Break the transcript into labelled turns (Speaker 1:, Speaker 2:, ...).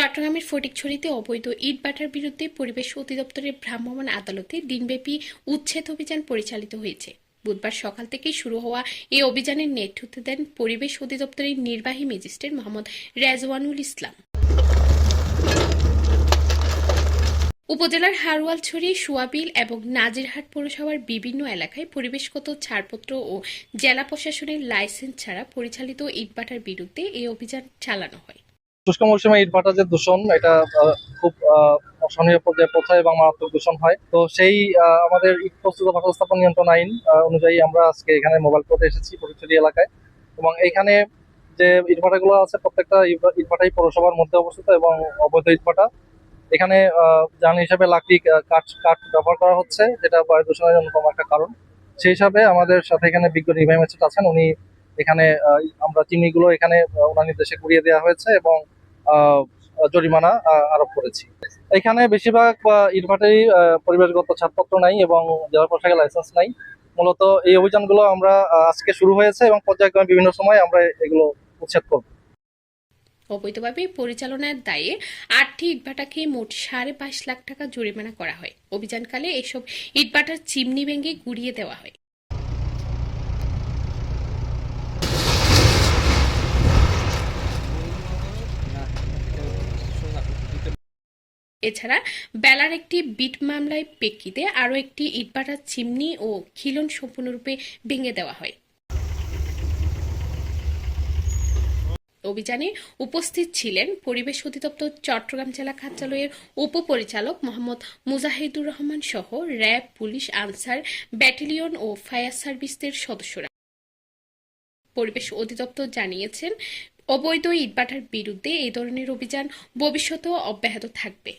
Speaker 1: চট্টগ্রামের ফটিকছড়িতে অবৈধ ইটভাটার বিরুদ্ধে পরিবেশ অধিদপ্তরের ভ্রাম্যমাণ আদালতে দিনব্যাপী উচ্ছেদ অভিযান পরিচালিত হয়েছে। বুধবার সকাল থেকেই শুরু হওয়া এই অভিযানের নেতৃত্ব দেন পরিবেশ অধিদপ্তরের নির্বাহী ম্যাজিস্ট্রেট মোহাম্মদ রেজওয়ানুল ইসলাম। উপজেলার হারওয়ালছড়ি সুয়াবিল এবং নাজিরহাট পৌরসভার বিভিন্ন এলাকায় পরিবেশগত ছাড়পত্র ও জেলা প্রশাসনের লাইসেন্স ছাড়া পরিচালিত ইটভাটার বিরুদ্ধে এই অভিযান চালানো হয়।
Speaker 2: শুষ্ক মৌসুমে ইট ভাটার যে দূষণ, এটা খুব অসহনীয় পর্যায়ে পৌঁছায় এবং মারাত্মক দূষণ হয়। তো সেই আমাদের ইট প্রস্তুত ভাটা স্থাপন নিয়ন্ত্রণ আইন অনুযায়ী আমরা আজকে এখানে মোবাইল কোর্টে এসেছি ফটিকছড়ি এলাকায়। এবং এইখানে যে ইট ভাটাগুলো আছে, প্রত্যেকটা ইট- ইট ভাটাই পৌরসভার মধ্যে অবস্থিত এবং অবৈধ ইট ভাটা। এখানে জ্বালানি হিসাবে লাকড়ি কাঠ কাঠ ব্যবহার করা হচ্ছে, যেটা বায়ু দূষণের অন্যতম একটা কারণ। সেই হিসাবে আমাদের সাথে এখানে বিজ্ঞ নির্বাহী ম্যাজিস্ট্রেট আছেন। উনি এখানে আমরা চিমনিগুলো এখানে ওনার নির্দেশে ঘুরিয়ে দেওয়া হয়েছে এবং জরিমানা আরোপ করেছি। এখানে বেশিরভাগ ইটভাটাই পরিবেশগত ছাড়পত্র নাই এবং জেলা প্রশাসকের লাইসেন্স নাই। মূলত এই অভিযানগুলো আমরা আজকে শুরু হয়েছে এবং পর্যায়ক্রমে বিভিন্ন সময় আমরা এগুলো উচ্ছেদ করব।
Speaker 1: অবৈধভাবে পরিচালনার দায়ে আটটি ইটভাটাকে মোট সাড়ে বাইশ লাখ টাকা জরিমানা করা হয়। অভিযানকালে এসব ইটভাটার চিমনি ভেঙে গুড়িয়ে দেওয়া হয়। এছাড়া বেলার একটি বিট মামলায় প্রেক্ষিতে আরও একটি ইটভাটার চিমনি ও খিলন সম্পূর্ণরূপে ভেঙে দেওয়া হয়। অভিযানে উপস্থিত ছিলেন পরিবেশ অধিদপ্তর চট্টগ্রাম জেলা কার্যালয়ের উপপরিচালক মোহাম্মদ মুজাহিদুর রহমান সহ র্যাব, পুলিশ, আনসার, ব্যাটালিয়ন ও ফায়ার সার্ভিসের সদস্যরা। পরিবেশ অধিদপ্তর জানিয়েছেন, অবৈধ ইটভাটার বিরুদ্ধে এই ধরনের অভিযান ভবিষ্যতেও অব্যাহত থাকবে।